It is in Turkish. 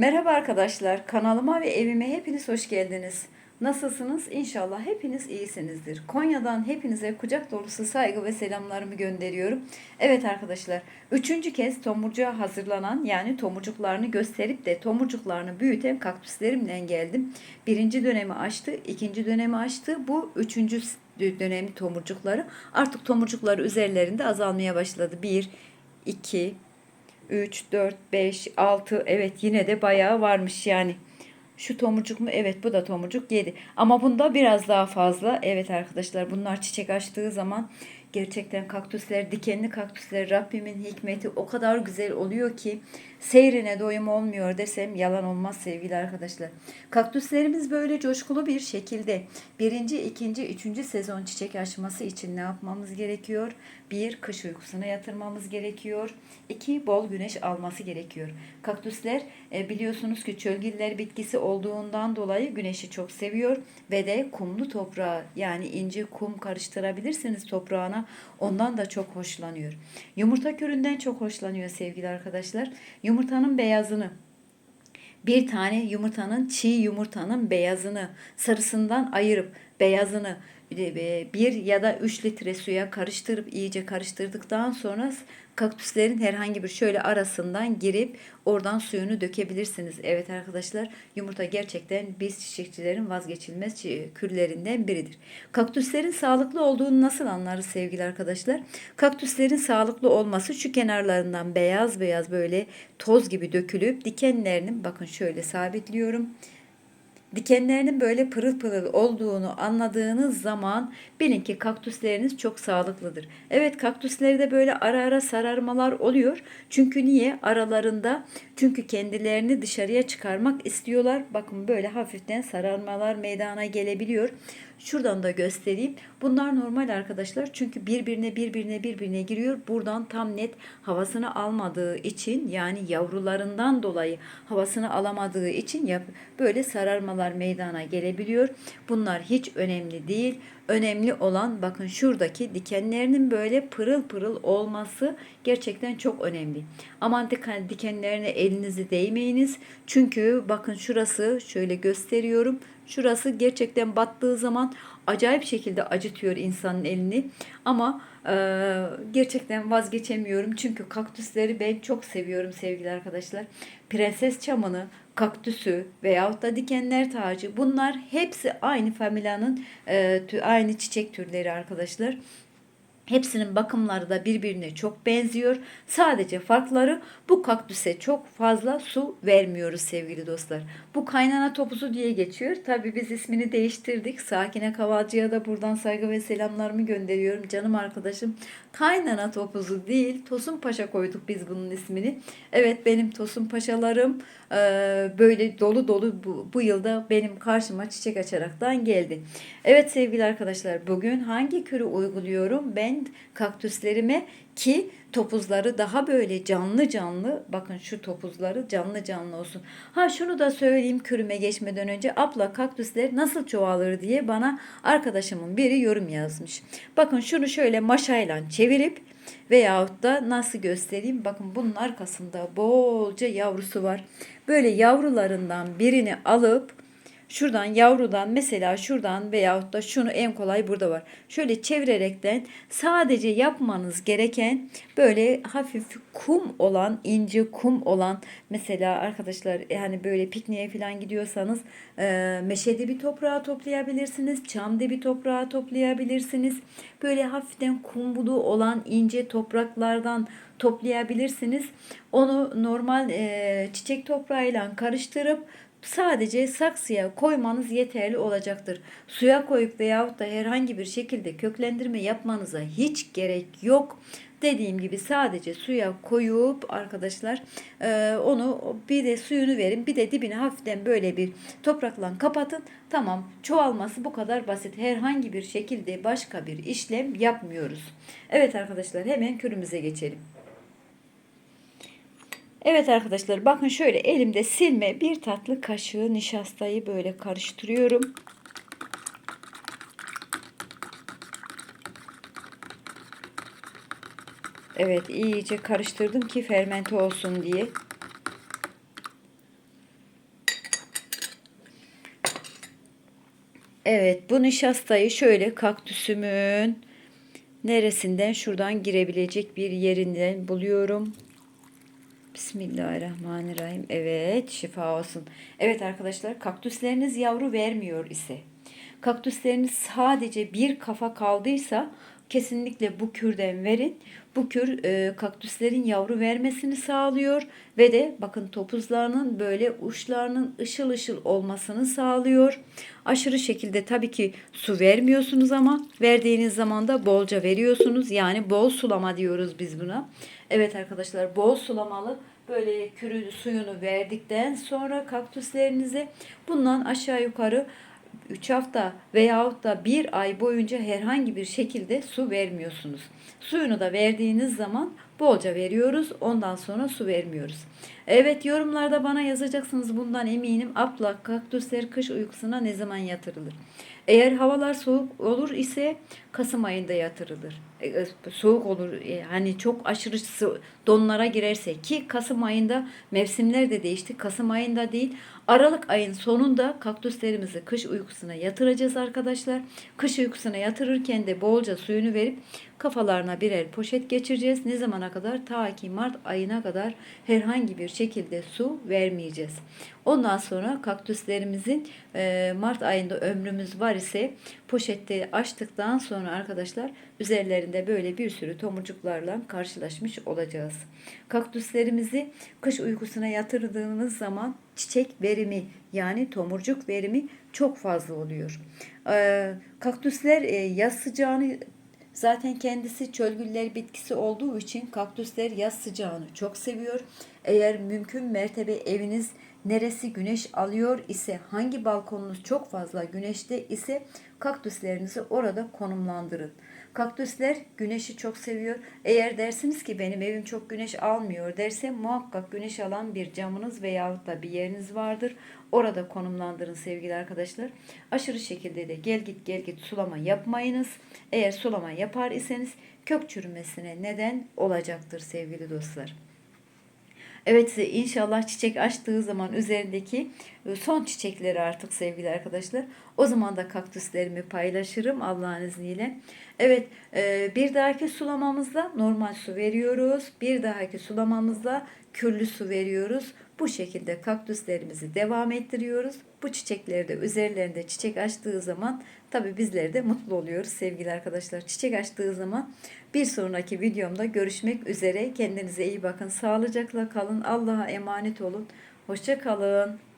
Merhaba arkadaşlar, kanalıma ve evime hepiniz hoş geldiniz. Nasılsınız? İnşallah hepiniz iyisinizdir. Konya'dan hepinize kucak dolusu saygı ve selamlarımı gönderiyorum. Evet arkadaşlar, üçüncü kez tomurcuğa hazırlanan yani tomurcuklarını gösterip de tomurcuklarını büyüten kaktüslerimle geldim. Birinci dönemi açtı, ikinci dönemi açtı. Bu üçüncü dönemi tomurcukları. Artık tomurcukları üzerlerinde azalmaya başladı. Bir, iki, 3, 4, 5, 6 evet yine de bayağı varmış yani. Şu tomurcuk mu? Evet bu da tomurcuk 7. Ama bunda biraz daha fazla. Evet arkadaşlar bunlar çiçek açtığı zaman gerçekten kaktüsler, dikenli kaktüsler Rabbimin hikmeti o kadar güzel oluyor ki seyrine doyum olmuyor desem yalan olmaz sevgili arkadaşlar. Kaktüslerimiz böyle coşkulu bir şekilde birinci, ikinci, üçüncü sezon çiçek açması için ne yapmamız gerekiyor? Bir, kış uykusuna yatırmamız gerekiyor. İki, bol güneş alması gerekiyor. Kaktüsler e, biliyorsunuz ki çölgiller bitkisi olduğundan dolayı güneşi çok seviyor ve de kumlu toprağa yani ince kum karıştırabilirsiniz toprağına. Ondan da çok hoşlanıyor. Yumurta köründen çok hoşlanıyor sevgili arkadaşlar. Yumurtanın beyazını. Bir tane yumurtanın çiğ yumurtanın beyazını sarısından ayırıp beyazını bir ya da 3 litre suya karıştırıp iyice karıştırdıktan sonra kaktüslerin herhangi bir şöyle arasından girip oradan suyunu dökebilirsiniz. Evet arkadaşlar yumurta gerçekten biz çiçekçilerin vazgeçilmez kürlerinden biridir. Kaktüslerin sağlıklı olduğunu nasıl anlarız sevgili arkadaşlar? Kaktüslerin sağlıklı olması şu kenarlarından beyaz beyaz böyle toz gibi dökülüp dikenlerinin bakın şöyle sabitliyorum dikenlerinin böyle pırıl pırıl olduğunu anladığınız zaman bilin ki kaktüsleriniz çok sağlıklıdır. Evet kaktüslerde böyle ara ara sararmalar oluyor. Çünkü niye? Aralarında çünkü kendilerini dışarıya çıkarmak istiyorlar. Bakın böyle hafiften sararmalar meydana gelebiliyor. Şuradan da göstereyim. Bunlar normal arkadaşlar. Çünkü birbirine birbirine birbirine giriyor. Buradan tam net havasını almadığı için yani yavrularından dolayı havasını alamadığı için yap böyle sararmalar meydana gelebiliyor. Bunlar hiç önemli değil. Önemli olan bakın şuradaki dikenlerinin böyle pırıl pırıl olması gerçekten çok önemli. Aman dikenlerine elinizi değmeyiniz. Çünkü bakın şurası şöyle gösteriyorum. Şurası gerçekten battığı zaman acayip şekilde acıtıyor insanın elini. Ama e, gerçekten vazgeçemiyorum. Çünkü kaktüsleri ben çok seviyorum sevgili arkadaşlar. Prenses çamını, kaktüsü veyahut da dikenler tacı bunlar hepsi aynı familyanın e, aynı çiçek türleri arkadaşlar. Hepsinin bakımları da birbirine çok benziyor. Sadece farkları bu kaktüse çok fazla su vermiyoruz sevgili dostlar. Bu kaynana topuzu diye geçiyor. Tabii biz ismini değiştirdik. Sakine Kavalcı'ya da buradan saygı ve selamlarımı gönderiyorum. Canım arkadaşım kaynana topuzu değil Tosun Paşa koyduk biz bunun ismini. Evet benim Tosun Paşalarım böyle dolu dolu bu, bu yılda benim karşıma çiçek açaraktan geldi. Evet sevgili arkadaşlar bugün hangi kürü uyguluyorum? Ben kaktüslerime ki topuzları daha böyle canlı canlı bakın şu topuzları canlı canlı olsun. Ha şunu da söyleyeyim kürüme geçmeden önce abla kaktüsler nasıl çoğalır diye bana arkadaşımın biri yorum yazmış. Bakın şunu şöyle maşayla çevirip veyahut da nasıl göstereyim bakın bunun arkasında bolca yavrusu var. Böyle yavrularından birini alıp Şuradan yavrudan mesela şuradan veyahut da şunu en kolay burada var. Şöyle çevirerekten sadece yapmanız gereken böyle hafif kum olan ince kum olan mesela arkadaşlar yani böyle pikniğe falan gidiyorsanız e, meşede bir toprağa toplayabilirsiniz. Çamda bir toprağa toplayabilirsiniz. Böyle hafiften kumlu olan ince topraklardan toplayabilirsiniz. Onu normal e, çiçek toprağıyla karıştırıp sadece saksıya koymanız yeterli olacaktır. Suya koyup veyahut da herhangi bir şekilde köklendirme yapmanıza hiç gerek yok. Dediğim gibi sadece suya koyup arkadaşlar e, onu bir de suyunu verin bir de dibine hafiften böyle bir toprakla kapatın. Tamam çoğalması bu kadar basit. Herhangi bir şekilde başka bir işlem yapmıyoruz. Evet arkadaşlar hemen kürümüze geçelim. Evet arkadaşlar bakın şöyle elimde silme bir tatlı kaşığı nişastayı böyle karıştırıyorum. Evet iyice karıştırdım ki fermente olsun diye. Evet bu nişastayı şöyle kaktüsümün neresinden şuradan girebilecek bir yerinden buluyorum. Bismillahirrahmanirrahim. Evet şifa olsun. Evet arkadaşlar kaktüsleriniz yavru vermiyor ise kaktüsleriniz sadece bir kafa kaldıysa kesinlikle bu kürden verin. Bu kür e, kaktüslerin yavru vermesini sağlıyor ve de bakın topuzlarının böyle uçlarının ışıl ışıl olmasını sağlıyor. Aşırı şekilde tabii ki su vermiyorsunuz ama verdiğiniz zaman da bolca veriyorsunuz. Yani bol sulama diyoruz biz buna. Evet arkadaşlar bol sulamalı böyle kürü suyunu verdikten sonra kaktüslerinize bundan aşağı yukarı 3 hafta veyahut da bir ay boyunca herhangi bir şekilde su vermiyorsunuz. Suyunu da verdiğiniz zaman bolca veriyoruz. Ondan sonra su vermiyoruz. Evet yorumlarda bana yazacaksınız bundan eminim. Abla kaktüsler kış uykusuna ne zaman yatırılır? Eğer havalar soğuk olur ise Kasım ayında yatırılır. E, e, soğuk olur e, hani çok aşırı donlara girerse ki Kasım ayında mevsimler de değişti. Kasım ayında değil Aralık ayın sonunda kaktüslerimizi kış uykusuna yatıracağız arkadaşlar. Kış uykusuna yatırırken de bolca suyunu verip kafalarına birer poşet geçireceğiz. Ne zamana kadar? Ta ki Mart ayına kadar herhangi bir şekilde su vermeyeceğiz. Ondan sonra kaktüslerimizin e, Mart ayında ömrümüz var ise poşette açtıktan sonra arkadaşlar üzerlerinde böyle bir sürü tomurcuklarla karşılaşmış olacağız. Kaktüslerimizi kış uykusuna yatırdığımız zaman çiçek verimi yani tomurcuk verimi çok fazla oluyor. Ee, kaktüsler e, yaz sıcağını Zaten kendisi çölgüller bitkisi olduğu için kaktüsler yaz sıcağını çok seviyor. Eğer mümkün mertebe eviniz neresi güneş alıyor ise hangi balkonunuz çok fazla güneşte ise kaktüslerinizi orada konumlandırın. Kaktüsler güneşi çok seviyor. Eğer dersiniz ki benim evim çok güneş almıyor derse muhakkak güneş alan bir camınız veyahut da bir yeriniz vardır. Orada konumlandırın sevgili arkadaşlar. Aşırı şekilde de gel git gel git sulama yapmayınız. Eğer sulama yapar iseniz kök çürümesine neden olacaktır sevgili dostlar. Evet inşallah çiçek açtığı zaman üzerindeki e, son çiçekleri artık sevgili arkadaşlar. O zaman da kaktüslerimi paylaşırım Allah'ın izniyle. Evet e, bir dahaki sulamamızda normal su veriyoruz. Bir dahaki sulamamızda küllü su veriyoruz. Bu şekilde kaktüslerimizi devam ettiriyoruz. Bu çiçekleri de üzerlerinde çiçek açtığı zaman tabi bizler de mutlu oluyoruz sevgili arkadaşlar. Çiçek açtığı zaman bir sonraki videomda görüşmek üzere. Kendinize iyi bakın. Sağlıcakla kalın. Allah'a emanet olun. Hoşça kalın.